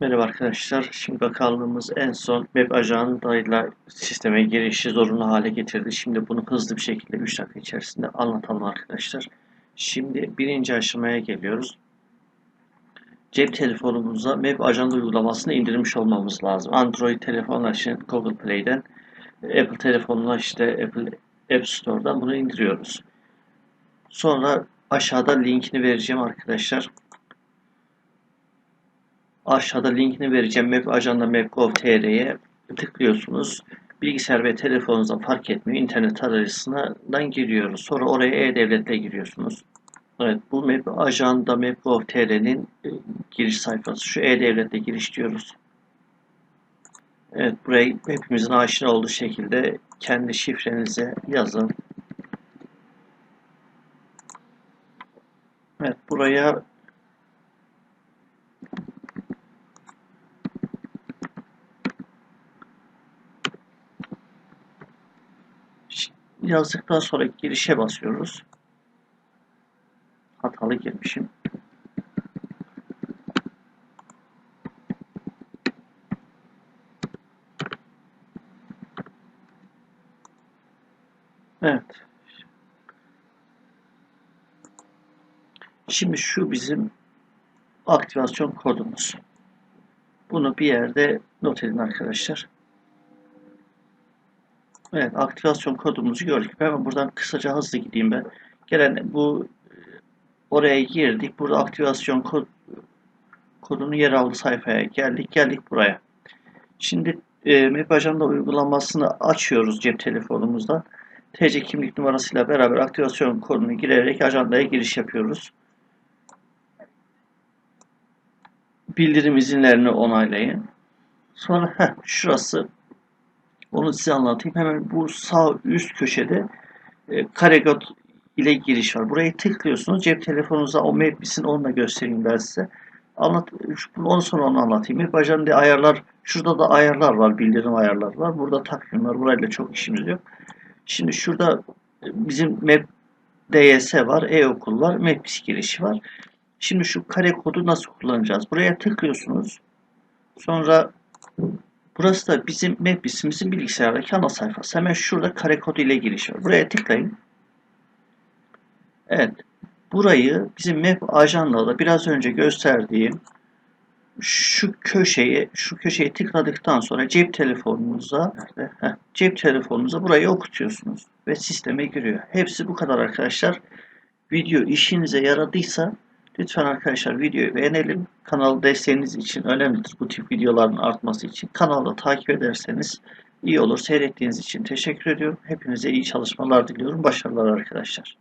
Merhaba arkadaşlar. Şimdi bakanlığımız en son web ajandayla sisteme girişi zorunlu hale getirdi. Şimdi bunu hızlı bir şekilde 3 dakika içerisinde anlatalım arkadaşlar. Şimdi birinci aşamaya geliyoruz. Cep telefonumuza web ajanda uygulamasını indirmiş olmamız lazım. Android telefonlar için Google Play'den, Apple telefonlar işte Apple App Store'dan bunu indiriyoruz. Sonra aşağıda linkini vereceğim arkadaşlar. Aşağıda linkini vereceğim. Map Ajanda Map.gov.tr'ye tıklıyorsunuz. Bilgisayar ve telefonunuzda fark etmiyor. İnternet arayüzünden giriyoruz. Sonra oraya e-devletle giriyorsunuz. Evet bu Map Ajanda Map.gov.tr'nin e, giriş sayfası. Şu e-devletle giriş diyoruz. Evet burayı hepimizin aşina olduğu şekilde kendi şifrenize yazın. Evet buraya yazdıktan sonra girişe basıyoruz. Hatalı girmişim. Evet. Şimdi şu bizim aktivasyon kodumuz. Bunu bir yerde not edin arkadaşlar. Evet, aktivasyon kodumuzu gördük. Hemen buradan kısaca hızlı gideyim ben. Gelen bu oraya girdik. Burada aktivasyon kod kodunu yer aldı sayfaya geldik. Geldik buraya. Şimdi e, Map Ajanda uygulamasını açıyoruz cep telefonumuzda. TC kimlik numarasıyla beraber aktivasyon kodunu girerek ajandaya giriş yapıyoruz. Bildirim izinlerini onaylayın. Sonra heh, şurası onu size anlatayım. Hemen bu sağ üst köşede e, Karegot ile giriş var. Buraya tıklıyorsunuz. Cep telefonunuza o map'sin onu da göstereyim ben size. Anlat, onu sonra onu anlatayım. Map ajanda ayarlar. Şurada da ayarlar var. Bildirim ayarlar var. Burada takvim Burayla çok işimiz yok. Şimdi şurada e, bizim map DS var. E-okul var. Maps girişi var. Şimdi şu kare kodu nasıl kullanacağız? Buraya tıklıyorsunuz. Sonra Burası da bizim Mapbis'imizin bilgisayardaki ana sayfası. Hemen şurada kare kodu ile giriş var. Buraya tıklayın. Evet. Burayı bizim Map ajandada biraz önce gösterdiğim şu köşeyi şu köşeyi tıkladıktan sonra cep telefonunuza nerede? Heh, cep telefonunuza burayı okutuyorsunuz ve sisteme giriyor. Hepsi bu kadar arkadaşlar. Video işinize yaradıysa Lütfen arkadaşlar videoyu beğenelim. Kanal desteğiniz için önemlidir bu tip videoların artması için. Kanalda takip ederseniz iyi olur. Seyrettiğiniz için teşekkür ediyorum. Hepinize iyi çalışmalar diliyorum. Başarılar arkadaşlar.